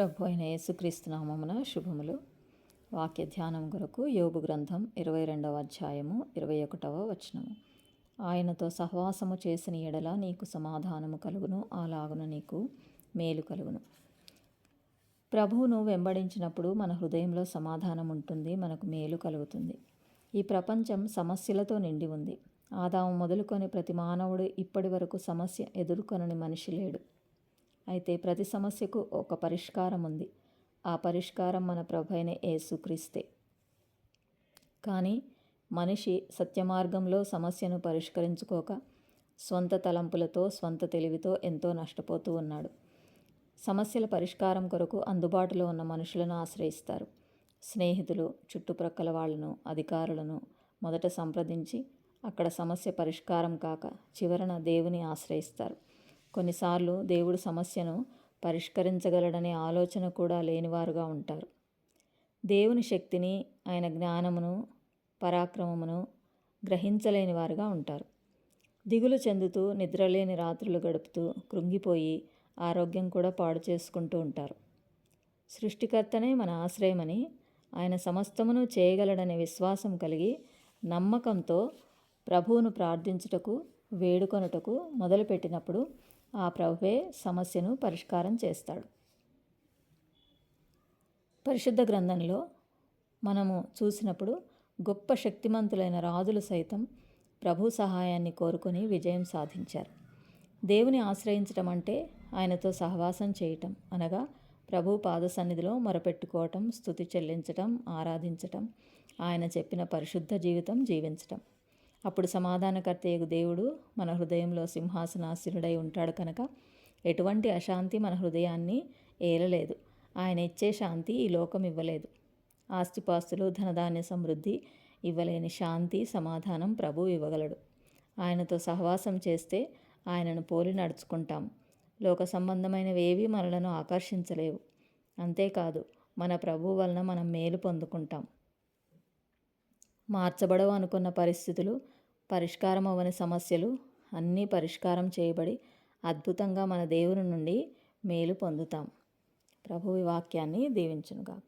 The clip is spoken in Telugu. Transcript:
ప్రభు అయిన యేసుక్రీస్తునామమున శుభములు. వాక్య ధ్యానం కొరకు యోగు గ్రంథం ఇరవై రెండవ అధ్యాయము ఇరవై ఒకటవ వచనము. ఆయనతో సహవాసము చేసిన ఎడల నీకు సమాధానము కలుగును అలాగున నీకు మేలు కలుగును. ప్రభువును వెంబడించినప్పుడు మన హృదయంలో సమాధానం ఉంటుంది మనకు మేలు కలుగుతుంది. ఈ ప్రపంచం సమస్యలతో నిండి ఉంది. ఆదాము మొదలుకొని ప్రతి మానవుడు ఇప్పటి వరకు సమస్య ఎదుర్కొనని మనిషి లేడు. అయితే ప్రతి సమస్యకు ఒక పరిష్కారం ఉంది. ఆ పరిష్కారం మన ప్రభైన ఏసుక్రీస్తే యేసుక్రీస్తే కానీ మనిషి సత్యమార్గంలో సమస్యను పరిష్కరించుకోక స్వంత తలంపులతో స్వంత తెలివితో ఎంతో నష్టపోతూ ఉన్నాడు. సమస్యల పరిష్కారం కొరకు అందుబాటులో ఉన్న మనుషులను ఆశ్రయిస్తారు. స్నేహితులు చుట్టుప్రక్కల వాళ్ళను అధికారులను మొదట సంప్రదించి అక్కడ సమస్య పరిష్కారం కాక చివరన దేవుని ఆశ్రయిస్తారు. కొన్నిసార్లు దేవుడు సమస్యను పరిష్కరించగలడనే ఆలోచన కూడా లేనివారుగా ఉంటారు. దేవుని శక్తిని ఆయన జ్ఞానమును పరాక్రమమును గ్రహించలేని వారుగా ఉంటారు. దిగులు చెందుతూ నిద్రలేని రాత్రులు గడుపుతూ కృంగిపోయి ఆరోగ్యం కూడా పాడు చేసుకుంటూ ఉంటారు. సృష్టికర్తనే మన ఆశ్రయమని ఆయన సమస్తమును చేయగలడనే విశ్వాసం కలిగి నమ్మకంతో ప్రభువును ప్రార్థించుటకు వేడుకొనుటకు మొదలుపెట్టినప్పుడు ఆ ప్రభువే సమస్యను పరిష్కారం చేస్తాడు. పరిశుద్ధ గ్రంథంలో మనము చూసినప్పుడు గొప్ప శక్తిమంతులైన రాజులు సైతం ప్రభు సహాయాన్ని కోరుకొని విజయం సాధించారు. దేవుని ఆశ్రయించటం అంటే ఆయనతో సహవాసం చేయటం అనగా ప్రభు పాద సన్నిధిలో మొరపెట్టుకోవటం స్థుతి చెల్లించటం ఆరాధించటం ఆయన చెప్పిన పరిశుద్ధ జీవితం జీవించటం. అప్పుడు సమాధానకర్తయ్యకు దేవుడు మన హృదయంలో సింహాసనాశీనుడై ఉంటాడు కనుక ఎటువంటి అశాంతి మన హృదయాన్ని ఏలలేదు. ఆయన ఇచ్చే శాంతి ఈ లోకం ఇవ్వలేదు. ఆస్తిపాస్తులు ధనధాన్య సమృద్ధి ఇవ్వలేని శాంతి సమాధానం ప్రభు ఇవ్వగలడు. ఆయనతో సహవాసం చేస్తే ఆయనను పోలి నడుచుకుంటాం. లోక సంబంధమైనవేవి మనలను ఆకర్షించలేవు. అంతేకాదు మన ప్రభు వలన మనం మేలు పొందుకుంటాం. మార్చబడవు అనుకున్న పరిస్థితులు పరిష్కారం అవ్వని సమస్యలు అన్నీ పరిష్కారం చేయబడి అద్భుతంగా మన దేవుని నుండి మేలు పొందుతాం. ప్రభువి వాక్యాన్ని దీవించునుగాక.